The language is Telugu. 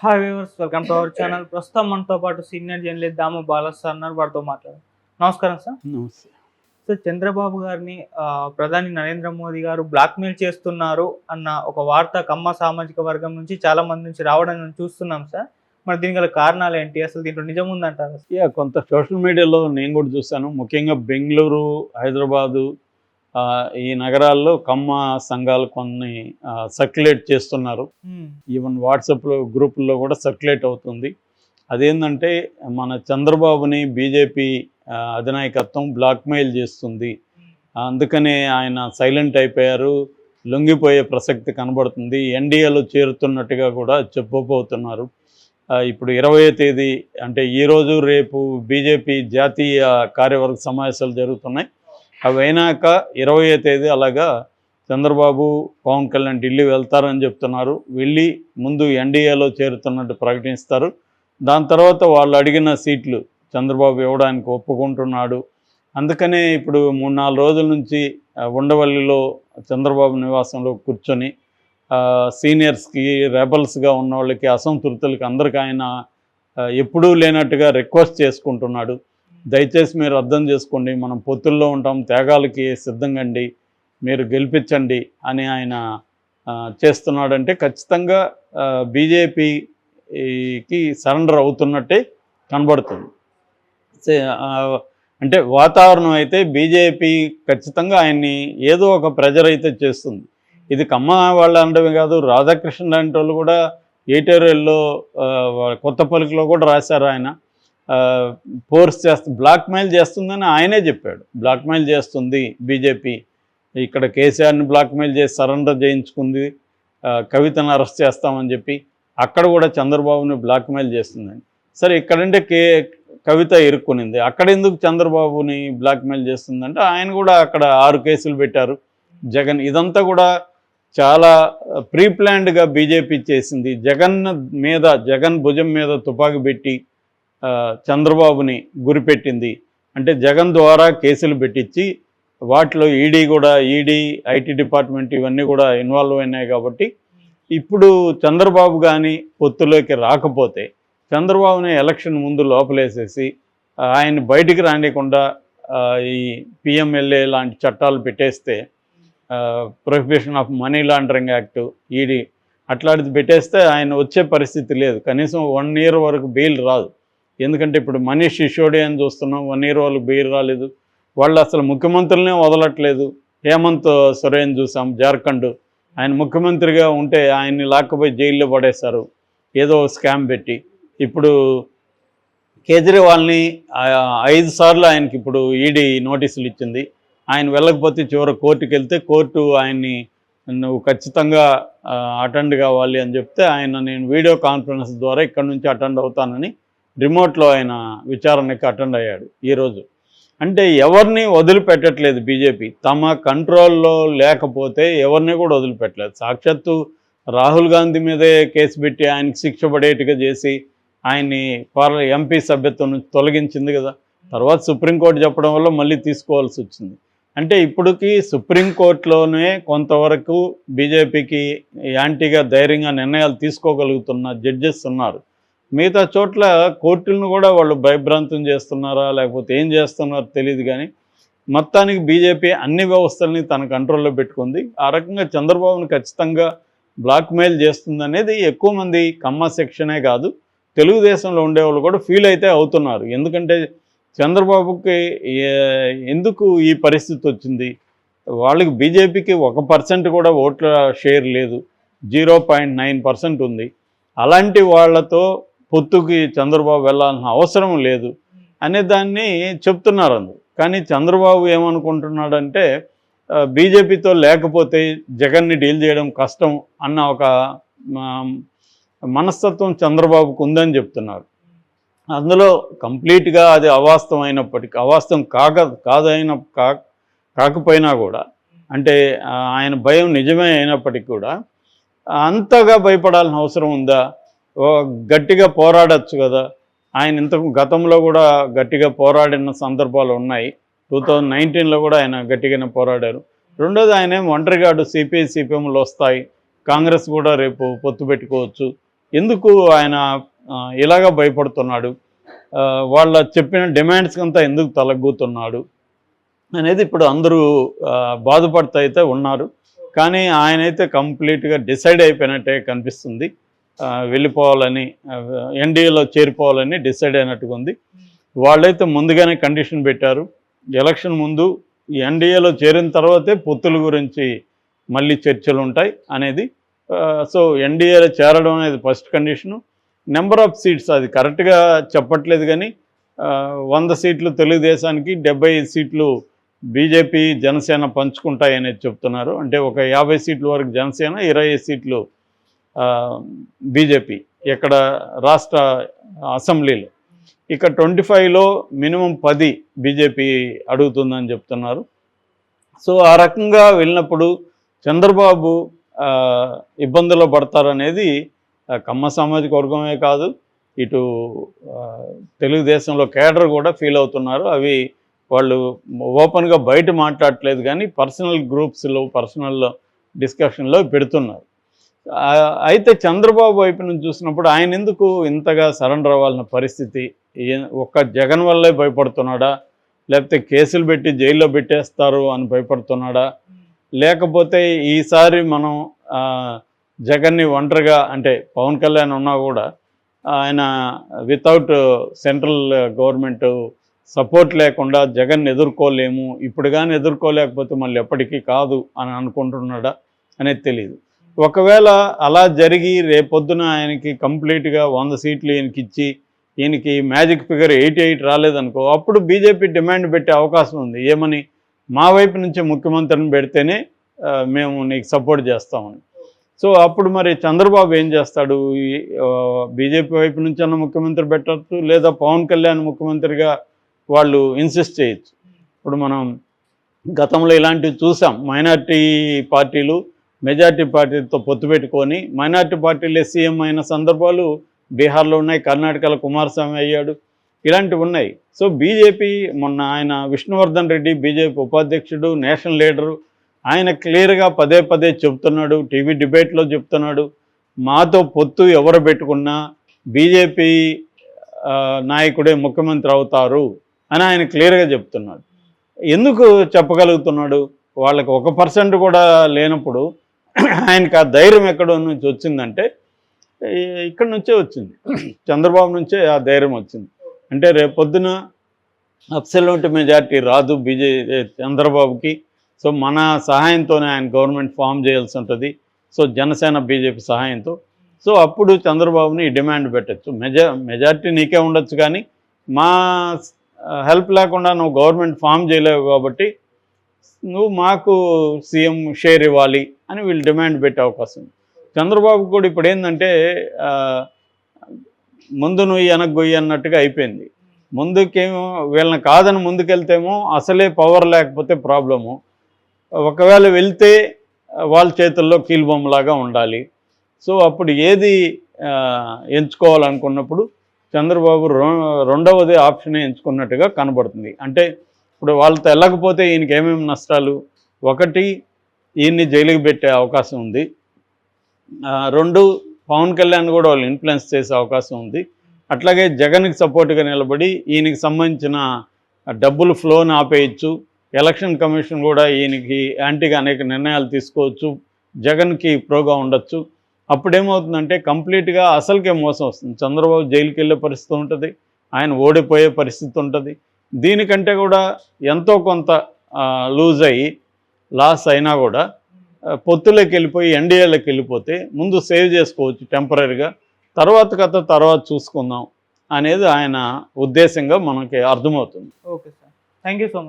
Hi viewers welcome to our channel ప్రస్తుతం మనతో పాటు senior journalist Damu Balas sir ఉన్నారు వారితో మాట్లాడారు నమస్కారం సార్. నమస్తే. సార్ చంద్రబాబు గారిని ప్రధాని నరేంద్ర మోదీ గారు బ్లాక్మెయిల్ చేస్తున్నారు అన్న ఒక వార్త కమ్మ సామాజిక వర్గం నుంచి చాలా మంది నుంచి రావడం చూస్తున్నాం సార్. మరి దీనికి గల కారణాలు ఏంటి? అసలు దీంట్లో నిజం ఉందంటారా కొంత సోషల్ మీడియాలో నేను కూడా చూశాను. ముఖ్యంగా బెంగళూరు హైదరాబాదు ఈ నగరాల్లో కమ్మ సంఘాలు కొన్ని సర్క్యులేట్ చేస్తున్నారు. ఈవెన్ వాట్సాప్లో గ్రూపుల్లో కూడా సర్క్యులేట్ అవుతుంది. అదేంటంటే మన చంద్రబాబుని బీజేపీ అధినాయకత్వం బ్లాక్మెయిల్ చేస్తుంది. అందుకనే ఆయన సైలెంట్ అయిపోయారు. లొంగిపోయే ప్రసక్తి కనబడుతుంది. ఎన్డీఏలో చేరుతున్నట్టుగా కూడా చెప్పబోతున్నారు. ఇప్పుడు ఇరవై తేదీ అంటే ఈరోజు రేపు బీజేపీ జాతీయ కార్యవర్గ సమావేశాలు జరుగుతున్నాయి. అవి అయినాక ఇరవై తేదీ అలాగా చంద్రబాబు పవన్ కళ్యాణ్ ఢిల్లీ వెళ్తారని చెప్తున్నారు. వెళ్ళి ముందు ఎన్డీఏలో చేరుతున్నట్టు ప్రకటిస్తారు. దాని తర్వాత వాళ్ళు అడిగిన సీట్లు చంద్రబాబు ఇవ్వడానికి ఒప్పుకుంటున్నాడు. అందుకనే ఇప్పుడు మూడు నాలుగు రోజుల నుంచి ఉండవల్లిలో చంద్రబాబు నివాసంలో కూర్చొని సీనియర్స్కి రెబల్స్గా ఉన్న వాళ్ళకి అసంతృప్తులకి అందరికీ ఆయన ఎప్పుడూ లేనట్టుగా రిక్వెస్ట్ చేసుకుంటున్నాడు. దయచేసి మీరు అర్థం చేసుకోండి మనం పొత్తుల్లో ఉంటాం త్యాగాలకి సిద్ధంగండి మీరు గెలిపించండి అని ఆయన చేస్తున్నాడంటే ఖచ్చితంగా బీజేపీకి సరెండర్ అవుతున్నట్టే కనబడుతుంది. అంటే వాతావరణం అయితే బీజేపీ ఖచ్చితంగా ఆయన్ని ఏదో ఒక ప్రెజర్ అయితే చేస్తుంది. ఇది కమ్మ వాళ్ళు అనడమే కాదు రాధాకృష్ణ లాంటి వాళ్ళు కూడా ఏటేరియల్లో కొత్త పలుకులో కూడా రాశారు ఆయన. ఫోర్స్ చేస్తు బ్లాక్మెయిల్ చేస్తుందని ఆయనే చెప్పాడు. బ్లాక్మెయిల్ చేస్తుంది బీజేపీ. ఇక్కడ కేసీఆర్ని బ్లాక్మెయిల్ చేసి సరెండర్ చేయించుకుంది. కవితను అరెస్ట్ చేస్తామని చెప్పి అక్కడ కూడా చంద్రబాబుని బ్లాక్మెయిల్ చేస్తుందని. సరే ఇక్కడంటే కే కవిత ఇరుక్కునింది. అక్కడ ఎందుకు చంద్రబాబుని బ్లాక్మెయిల్ చేస్తుందంటే ఆయన కూడా అక్కడ ఆరు కేసులు పెట్టారు. జగన్ ఇదంతా కూడా చాలా ప్రీప్లాన్డ్గా బీజేపీ చేసింది. జగన్ మీద జగన్ భుజం మీద తుపాకీ పెట్టి చంద్రబాబుని గురిపెట్టింది. అంటే జగన్ ద్వారా కేసులు పెట్టించి వాటిలో ఈడీ కూడా ఈడీ ఐటీ డిపార్ట్మెంట్ ఇవన్నీ కూడా ఇన్వాల్వ్ అయినాయి కాబట్టి ఇప్పుడు చంద్రబాబు కానీ పొత్తులోకి రాకపోతే చంద్రబాబుని ఎలక్షన్ ముందు లోపలేసేసి ఆయన బయటికి రానియకుండా ఈ పిఎంఎల్ఏ లాంటి చట్టాలు పెట్టేస్తే prohibition of money laundering act ED అట్లాంటిది పెట్టేస్తే ఆయన వచ్చే పరిస్థితి లేదు. కనీసం వన్ ఇయర్ వరకు బెయిల్ రాదు. ఎందుకంటే ఇప్పుడు మనీష్ సిసోడి అని చూస్తున్నాం. వన్ ఇయర్ వాళ్ళు బెయిల్ రాలేదు. వాళ్ళు అసలు ముఖ్యమంత్రులనే వదలట్లేదు. హేమంత్ సొరేన్ చూసాం జార్ఖండ్. ఆయన ముఖ్యమంత్రిగా ఉంటే ఆయన్ని లాక్కపోయి జైల్లో పడేశారు. ఏదో స్కామ్ పెట్టి. ఇప్పుడు కేజ్రీవాల్ని ఐదు సార్లు ఆయనకి ఇప్పుడు ఈడీ నోటీసులు ఇచ్చింది. ఆయన వెళ్ళకపోతే చివరి కోర్టుకి వెళ్తే కోర్టు ఆయన్ని నువ్వు ఖచ్చితంగా అటెండ్ కావాలి అని చెప్తే ఆయన నేను వీడియో కాన్ఫరెన్స్ ద్వారా ఇక్కడ నుంచి అటెండ్ అవుతానని రిమోట్లో ఆయన విచారణకి అటెండ్ అయ్యాడు ఈరోజు అంటే ఎవరిని వదిలిపెట్టట్లేదు బీజేపీ. తమ కంట్రోల్లో లేకపోతే ఎవరిని కూడా వదిలిపెట్టలేదు. సాక్షాత్తు రాహుల్ గాంధీ మీదే కేసు పెట్టి ఆయనకి శిక్ష పడేట్టుగా చేసి ఆయన్ని పార్ల ఎంపీ సభ్యత్వం నుంచి తొలగించింది కదా. తర్వాత సుప్రీంకోర్టు చెప్పడం వల్ల మళ్ళీ తీసుకోవాల్సి వచ్చింది. అంటే ఇప్పటికీ సుప్రీంకోర్టులోనే కొంతవరకు బీజేపీకి యాంటీగా ధైర్యంగా నిర్ణయాలు తీసుకోగలుగుతున్న జడ్జెస్ ఉన్నారు. మిగతా చోట్ల కోర్టులను కూడా వాళ్ళు భయభ్రాంతం చేస్తున్నారా లేకపోతే ఏం చేస్తున్నారో తెలియదు కానీ మొత్తానికి బీజేపీ అన్ని వ్యవస్థల్ని తన కంట్రోల్లో పెట్టుకుంది. ఆ రకంగా చంద్రబాబును ఖచ్చితంగా బ్లాక్మెయిల్ చేస్తుందనేది ఎక్కువ మంది కమ్మ సెక్షనే కాదు. తెలుగుదేశంలో ఉండేవాళ్ళు కూడా ఫీల్ అయితే అవుతున్నారు. ఎందుకంటే చంద్రబాబుకి ఎందుకు ఈ పరిస్థితి వచ్చింది? వాళ్ళకి బీజేపీకి ఒక పర్సెంట్ కూడా ఓట్ల షేర్ లేదు. జీరో పాయింట్ నైన్ పర్సెంట్ ఉంది. అలాంటి వాళ్ళతో పొత్తుకి చంద్రబాబు వెళ్ళాల్సిన అవసరం లేదు అనే దాన్ని చెప్తున్నారు అందరు. కానీ చంద్రబాబు ఏమనుకుంటున్నాడంటే బీజేపీతో లేకపోతే జగన్ని డీల్ చేయడం కష్టం అన్న ఒక మనస్తత్వం చంద్రబాబుకు ఉందని చెప్తున్నారు. అందులో కంప్లీట్గా అది అవాస్తవం అయినప్పటికీ అవాస్తవం కాక కాదైన కా కాకపోయినా కూడా అంటే ఆయన భయం నిజమే అయినప్పటికీ కూడా అంతగా భయపడాల్సిన అవసరం ఉందా? గట్టిగా పోరాడచ్చు కదా. ఆయన ఇంత గతంలో కూడా గట్టిగా పోరాడిన సందర్భాలు ఉన్నాయి. టూ థౌజండ్ నైన్టీన్లో కూడా ఆయన గట్టిగానే పోరాడారు. రెండోది ఆయన ఒంటరిగాడు సిపిఐ సిపిఎంలు వస్తాయి. కాంగ్రెస్ కూడా రేపు పొత్తు పెట్టుకోవచ్చు. ఎందుకు ఆయన ఇలాగ భయపడుతున్నాడు? వాళ్ళ చెప్పిన డిమాండ్స్కి అంతా ఎందుకు తలగ్గుతున్నాడు? అనేది ఇప్పుడు అందరూ బాధపడుతూ అయితే ఉన్నారు. కానీ ఆయనైతే కంప్లీట్గా డిసైడ్ అయిపోయినట్టే కనిపిస్తుంది. వెళ్ళిపోవాలని ఎన్డీఏలో చేరిపోవాలని డిసైడ్ అయినట్టుగా ఉంది. వాళ్ళైతే ముందుగానే కండిషన్ పెట్టారు. ఎలక్షన్ ముందు ఈ ఎన్డీఏలో చేరిన తర్వాతే పొత్తుల గురించి మళ్ళీ చర్చలు ఉంటాయి అనేది సో ఎన్డీఏలో చేరడం అనేది first condition. Number of seats అది కరెక్ట్గా చెప్పట్లేదు కానీ వంద సీట్లు తెలుగుదేశానికి డెబ్బై సీట్లు బీజేపీ జనసేన పంచుకుంటాయి అనేది చెప్తున్నారు. అంటే ఒక యాభై సీట్ల వరకు జనసేన ఇరవై సీట్లు బీజేపీ ఇక్కడ రాష్ట్ర అసెంబ్లీలో. ఇక ట్వంటీ ఫైవ్లో మినిమం పది బీజేపీ అడుగుతుందని చెప్తున్నారు. సో ఆ రకంగా వెళ్ళినప్పుడు చంద్రబాబు ఇబ్బందులు పడతారనేది కమ్మ సామాజిక వర్గమే కాదు ఇటు తెలుగుదేశంలో కేడర్ కూడా ఫీల్ అవుతున్నారు. అవి వాళ్ళు ఓపెన్గా బయట మాట్లాడట్లేదు కానీ పర్సనల్ గ్రూప్స్లో పర్సనల్ డిస్కషన్లో పెడుతున్నారు. అయితే చంద్రబాబు వైపు నుంచి చూసినప్పుడు ఆయన ఎందుకు ఇంతగా సరెండర్ అవ్వాలన్న పరిస్థితి? ఒక్క జగన్ వల్లే భయపడుతున్నాడా? లేకపోతే కేసులు పెట్టి జైల్లో పెట్టేస్తారు అని భయపడుతున్నాడా? లేకపోతే ఈసారి మనం జగన్ని ఒంటరిగా అంటే పవన్ కళ్యాణ్ ఉన్నా కూడా ఆయన వితౌట్ సెంట్రల్ గవర్నమెంట్ సపోర్ట్ లేకుండా జగన్ ఎదుర్కోలేము ఇప్పుడు కానీ ఎదుర్కోలేకపోతే మళ్ళీ ఎప్పటికీ కాదు అని అనుకుంటున్నాడా అనేది తెలియదు ఒకవేళ అలా జరిగి రేపొద్దున ఆయనకి కంప్లీట్గా వంద సీట్లు ఈయనకి ఇచ్చి ఈయనకి మ్యాజిక్ ఫిగర్ ఎయిటీ ఎయిట్ రాలేదనుకో అప్పుడు బీజేపీ డిమాండ్ పెట్టే అవకాశం ఉంది. ఏమని? మా వైపు నుంచి ముఖ్యమంత్రిని పెడితేనే మేము నీకు సపోర్ట్ చేస్తామని. సో అప్పుడు మరి చంద్రబాబు ఏం చేస్తాడు? బీజేపీ వైపు నుంచి అన్న ముఖ్యమంత్రి పెట్టచ్చు లేదా పవన్ కళ్యాణ్ ముఖ్యమంత్రిగా వాళ్ళు ఇన్సిస్ట్ చేయొచ్చు. ఇప్పుడు మనం గతంలో ఇలాంటివి చూసాం. మైనార్టీ పార్టీలు మెజార్టీ పార్టీతో పొత్తు పెట్టుకొని మైనార్టీ పార్టీలే సీఎం అయిన సందర్భాలు బీహార్లో ఉన్నాయి కర్ణాటకలో కుమారస్వామి అయ్యాడు ఇలాంటివి ఉన్నాయి. సో బీజేపీ మొన్న ఆయన విష్ణువర్ధన్ రెడ్డి బీజేపీ ఉపాధ్యక్షుడు నేషనల్ లీడరు ఆయన క్లియర్గా పదే పదే చెప్తున్నాడు టీవీ డిబేట్లో చెప్తున్నాడు మాతో పొత్తు ఎవరు పెట్టుకున్నా బీజేపీ నాయకుడే ముఖ్యమంత్రి అవుతారు అని ఆయన క్లియర్గా చెప్తున్నాడు. ఎందుకు చెప్పగలుగుతున్నాడు? వాళ్ళకి ఒక పర్సెంట్ కూడా లేనప్పుడు ఆయనకి ఆ ధైర్యం ఎక్కడో నుంచి వచ్చిందంటే ఇక్కడ ఇక్కడి నుంచే వచ్చింది. చంద్రబాబు నుంచే ఆ ధైర్యం వచ్చింది. అంటే రేపొద్దున అబ్సల్యూట్ మెజార్టీ రాదు బీజే చంద్రబాబుకి. సో మన సహాయంతోనే ఆయన గవర్నమెంట్ ఫామ్ చేయాల్సి ఉంటుంది. సో జనసేన బీజేపీ సహాయంతో. సో అప్పుడు చంద్రబాబుని డిమాండ్ పెట్టచ్చు. మెజా మెజార్టీ నీకే ఉండొచ్చు కానీ మా హెల్ప్ లేకుండా నువ్వు గవర్నమెంట్ ఫామ్ చేయలేవు కాబట్టి నువ్వు మాకు సీఎం షేర్ ఇవ్వాలి. అని వీళ్ళు డిమాండ్ పెట్టే అవకాశం చంద్రబాబు కూడా ఇప్పుడు ఏంటంటే ముందు నువ్వు వెనక్కి అన్నట్టుగా అయిపోయింది. ముందుకేమో వీళ్ళని కాదని ముందుకెళ్తేమో అసలే పవర్ లేకపోతే ప్రాబ్లము ఒకవేళ వెళ్తే వాళ్ళ చేతుల్లో కీలుబొమ్మలాగా ఉండాలి. సో అప్పుడు ఏది ఎంచుకోవాలనుకున్నప్పుడు చంద్రబాబు రొ- రెండవది ఆప్షనే ఎంచుకున్నట్టుగా కనబడుతుంది. అంటే ఇప్పుడు వాళ్ళతో వెళ్ళకపోతే ఈయనకి ఏమేమి నష్టాలు? ఒకటి ఈయన్ని జైలుకి పెట్టే అవకాశం ఉంది. రెండు పవన్ కళ్యాణ్ కూడా వాళ్ళు ఇన్ఫ్లుయెన్స్ చేసే అవకాశం ఉంది. అట్లాగే జగన్కి సపోర్ట్గా నిలబడి ఈయనకి సంబంధించిన డబ్బులు ఫ్లోని ఆపేయచ్చు. ఎలక్షన్ కమిషన్ కూడా ఈయనకి యాంటీగా అనేక నిర్ణయాలు తీసుకోవచ్చు. జగన్కి ప్రోగా ఉండొచ్చు. అప్పుడేమవుతుందంటే కంప్లీట్గా అసలుకే మోసం వస్తుంది. చంద్రబాబు జైలుకి వెళ్ళే పరిస్థితి ఉంటుంది. ఆయన ఓడిపోయే పరిస్థితి ఉంటుంది. దీనికంటే కూడా ఎంతో కొంత లూజ్ అయ్యి లాస్ అయినా కూడా పొత్తులోకి వెళ్ళిపోయి ఎన్డీఏలోకి వెళ్ళిపోతే ముందు సేవ్ చేసుకోవచ్చు టెంపరీగా. తర్వాత కథ తర్వాత చూసుకుందాం అనేది ఆయన ఉద్దేశంగా మనకి అర్థమవుతుంది. Okay sir. Thank you so much.